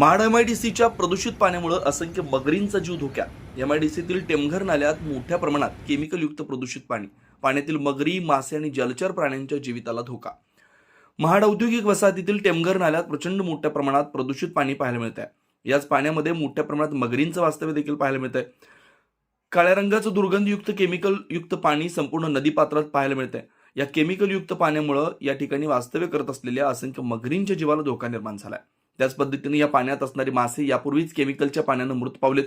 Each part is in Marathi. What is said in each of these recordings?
महाड एम आय डी सीच्या प्रदूषित पाण्यामुळे असंख्य मगरींचा जीव धोक्यात. एम आय डी सीतील टेमघर नाल्यात मोठ्या प्रमाणात केमिकलयुक्त प्रदूषित पाणी पाण्यातील मगरी मासे आणि जलचर प्राण्यांच्या जीविताला धोका. महाड औद्योगिक वसाहतीतील टेमघर नाल्यात प्रचंड मोठ्या प्रमाणात प्रदूषित पाणी पाहायला मिळत आहे याच पाण्यामध्ये मोठ्या प्रमाणात मगरींचं वास्तव्य देखील पाहायला मिळत आहे काळ्या रंगाचं दुर्गंधयुक्त केमिकलयुक्त पाणी संपूर्ण नदीपात्रात पाहायला मिळत आहे या केमिकलयुक्त पाण्यामुळं या ठिकाणी वास्तव्य करत असलेल्या असंख्य मगरींच्या जीवाला धोका निर्माण झाला आहे त्याच पद्धतीने या पाण्यात असणारे मासे यापूर्वीच केमिकलच्या पाण्यानं मृत पावलेत.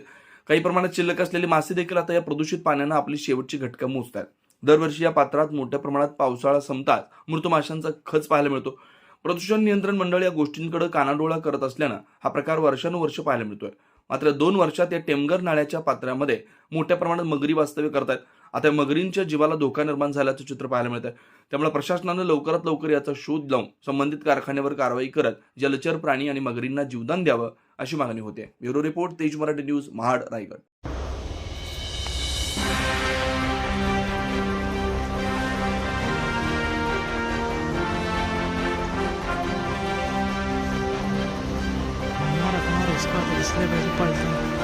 काही प्रमाणात शिल्लक असलेले मासे देखील आता या प्रदूषित पाण्यानं आपली शेवटची घटका मोजतात दरवर्षी या पात्रात मोठ्या प्रमाणात पावसाळा संपताच मृत माशांचा खच पाहायला मिळतो. प्रदूषण नियंत्रण मंडळ या गोष्टींकडे कानाडोळा करत असल्यानं हा प्रकार वर्षानुवर्ष पाहायला मिळतोय. मात्र दोन वर्षात या टेमगर नाळ्याच्या पात्रामध्ये मोठ्या प्रमाणात मगरी वास्तव्य करतात आता मगरींच्या जीवाला धोका निर्माण झाल्याचं चित्र पाहायला मिळतं त्यामुळे प्रशासनानं लवकरात लवकर याचा शोध लावून संबंधित कारखान्यावर कारवाई करत जलचर प्राणी आणि मगरींना जीवदान द्यावं अशी मागणी होते. ब्युरो रिपोर्ट तेज मराठी न्यूज महाड रायगड. हमारा हमारा उसका